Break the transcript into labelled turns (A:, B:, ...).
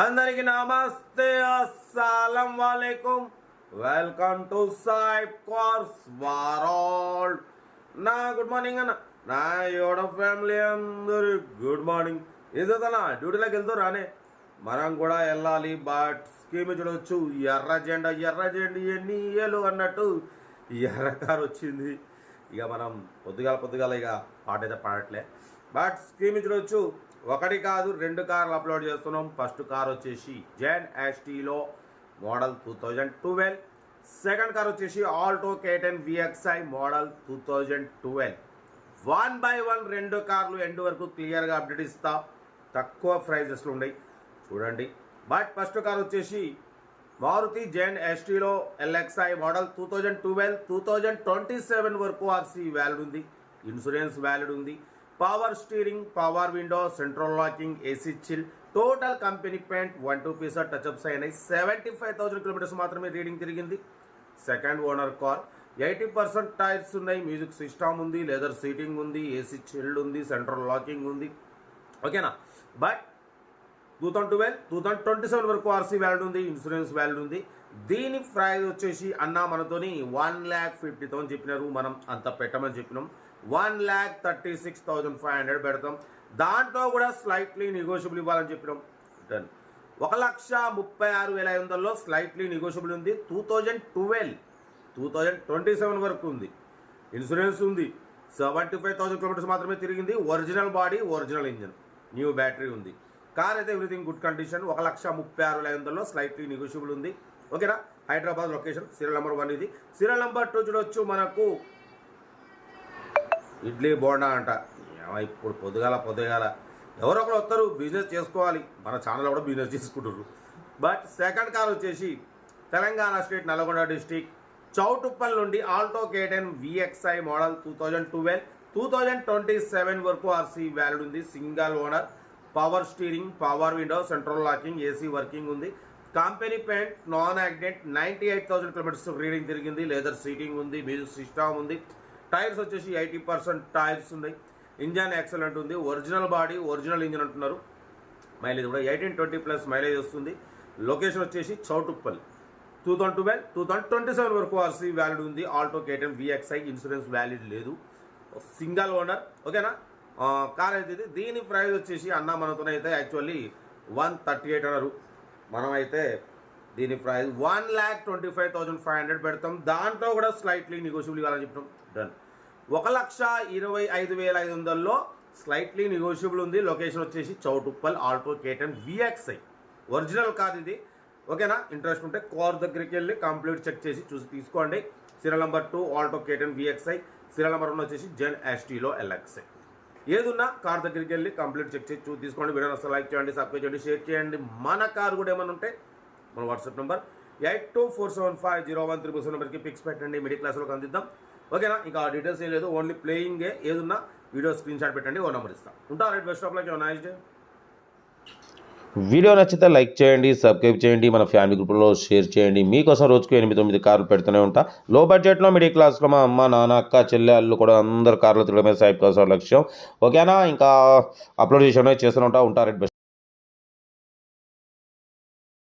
A: అందరికి నమస్తే అస్సలం వాలేకుం. Welcome to Sahib cars world. నా గుడ్ మార్నింగ్ అన్న. నా యోడ ఫ్యామిలీ అందరు గుడ్ మార్నింగ్. ఏదన్నా డ్యూటీలోకి వెళ్తూ రానే. మనం కూడా వెళ్ళాలి బట్ స్కీమ్ చూడవచ్చు ఎర్ర జెండా ఎర్ర జెండా ఎన్ని ఏళ్ళు అన్నట్టు ఎర్ర కారు వచ్చింది. ఇక మనం పొద్దుగాల పొద్దుగాల ఇక పాట అయితే పాడట్లే. బట్ స్కీమ్ చూడవచ్చు ఒకటి కాదు రెండు కార్లు అప్లోడ్ చేస్తున్నాం. ఫస్ట్ కార్ వచ్చేసి Zen Estilo model two thousand twelve. Second car వచ్చేసి Alto K ten VXI model two thousand twelve. One by one రెండు కార్లు ఎండ్ వరకు క్లియర్గా అప్డేట్ ఇస్తా. తక్కువ ప్రైజెస్లు ఉన్నాయి. చూడండి. బట్ ఫస్ట్ కార్ వచ్చేసి Maruti Zen Estilo LXI model two thousand twelve. Two thousand twenty seven వరకు ఆర్సీ వ్యాలిడ్ ఉంది. ఇన్సూరెన్స్ వ్యాలిడ్ ఉంది. Power steering power window central locking AC chill total company paint one two piece touch ups అయినాయి seventy five thousand kilometres మాత్రమే reading తిరిగింది. Second owner car eighty percent tyres ఉన్నాయి music system ఉంది leather seating ఉంది AC chilled ఉంది central locking ఉంది. ఓకేనా but two thousand twelve two thousand twenty seven వరకు ఆర్సీ వ్యాల్యూ ఉంది ఇన్సూరెన్స్ వ్యాల్యూ ఉంది. దీని ప్రైస్ వచ్చేసి అన్న మనతోని వన్ ల్యాక్ ఫిఫ్టీ థౌసండ్ చెప్పినారు మనం అంత పెట్టమని చెప్పినాం. One lakh thirty six thousand five hundred పెడతాం. దాంట్లో కూడా స్లైట్లీ నెగోషియబుల్ ఇవ్వాలని చెప్పినాం. డన్ ఒక లక్ష ముప్పై ఆరు వేల ఐదు వందల్లో స్లైట్లీ నెగోషియబుల్ ఉంది. Two thousand twelve two thousand twenty seven వరకు ఉంది. ఇన్సూరెన్స్ ఉంది. సెవెంటీ ఫైవ్ థౌసండ్ కిలోమీటర్స్ మాత్రమే తిరిగింది. Original body original engine new battery ఉంది. కార్ అయితే ఎవ్రీథింగ్ గుడ్ కండిషన్ ఒక లక్ష ముప్పై ఆరు వేల ఐదు వందల్లో స్లైట్లీ నెగోషియబుల్ ఉంది. ఓకేనా Hyderabad location serial number one ఇది. సీరియల్ నెంబర్ టూ చూడొచ్చు మనకు. ఇడ్లీ బోండా అంట. ఏమో ఇప్పుడు పొద్దుగాల పొద్దుగాల ఎవరో ఒకరు వస్తారు బిజినెస్ చేసుకోవాలి. మన ఛానల్ కూడా బిజినెస్ చేసుకుంటారు బట్ సెకండ్ కార్ వచ్చేసి తెలంగాణ స్టేట్ నల్గొండ డిస్టిక్ చౌటుప్పల్ నుండి Alto K ten VXI model two thousand twelve two thousand twenty seven వరకు ఆర్సీ వ్యాలిడ్ ఉంది. Single owner power steering power window central locking AC working ఉంది. Company paint non accident ninety eight thousand kilometers reading తిరిగింది. Leather seating ఉంది music system ఉంది. Tyres వచ్చేసి eighty percent tyres ఉన్నాయి. Engine excellent ఉంది. Original body original engine అంటున్నారు. Mileage కూడా eighteen twenty plus mileage వస్తుంది. లొకేషన్ వచ్చేసి Choutuppal. Two thousand twelve two thousand twenty seven వరకు ఆర్సీ వ్యాలిడ్ ఉంది. Alto K ten VXI insurance valid లేదు. Single owner ఓకేనా? కార్ అయితే ఇది దీని ప్రైస్ వచ్చేసి అన్న మనతోనైతే యాక్చువల్లీ వన్ థర్టీ ఎయిట్ అన్నారు. మనమైతే దీని price one lakh twenty five thousand five hundred పెడతాం. దాంట్లో కూడా స్లైట్లీ నెగోషియబుల్ ఇవ్వాలని చెప్తాం డన్ ఒక లక్ష ఇరవై ఐదు వేల ఐదు వందల్లో స్లైట్లీ నెగోషియబుల్ ఉంది. లొకేషన్ వచ్చేసి Choutuppal Alto K ten VXI. Original car ఇది. ఓకేనా? ఇంట్రెస్ట్ ఉంటే కార్ దగ్గరికి వెళ్ళి కంప్లీట్ చెక్ చేసి చూసి తీసుకోండి. Serial number two Alto K ten VXI. Serial number one వచ్చేసి జెన్ ఎస్టీలో ఎల్ఎక్స్ఐ. ఏదున్నా కార్ దగ్గరికి వెళ్ళి కంప్లీట్ చెక్ చేసి చూసి తీసుకోండి. వీడియో అసలు లైక్ చేయండి సబ్స్క్రైబ్ చేయండి షేర్ చేయండి. మన కార్ కూడా ఏమైనా ఉంటే మన WhatsApp number eight two four seven five zero one triple seven నెంబర్కి పిక్స్ పెట్టండి. మిడిల్ క్లాస్లోకి అందిద్దాం. ఓకేనా? ఇంకా డీటెయిల్స్ ఏం లేదు. ఓన్లీ ప్లేయింగే ఏదున్నా వీడియో స్క్రీన్ షాట్ పెట్టండి ఓ నెంబర్ ఇస్తాం. ఉంటా right best of luck nice day
B: video నచ్చితే లైక్ చేయండి సబ్స్క్రైబ్ చేయండి మన ఫ్యామిలీ గ్రూప్లో షేర్ చేయండి. మీకోసం రోజుకు ఎనిమిది తొమ్మిది కార్లు పెడుతూనే ఉంటా. లో బడ్జెట్లో మిడిల్ క్లాస్లో మా అమ్మ నాన్న అక్క చెల్లె అల్లు కూడా అందరు కార్లు తిరగడమే సైబ్ కోసం లక్ష్యం. ఓకేనా? ఇంకా అప్లోడ్ చేసి చేస్తూనే ఉంటా. ఉంటా రైట్ బెస్ట్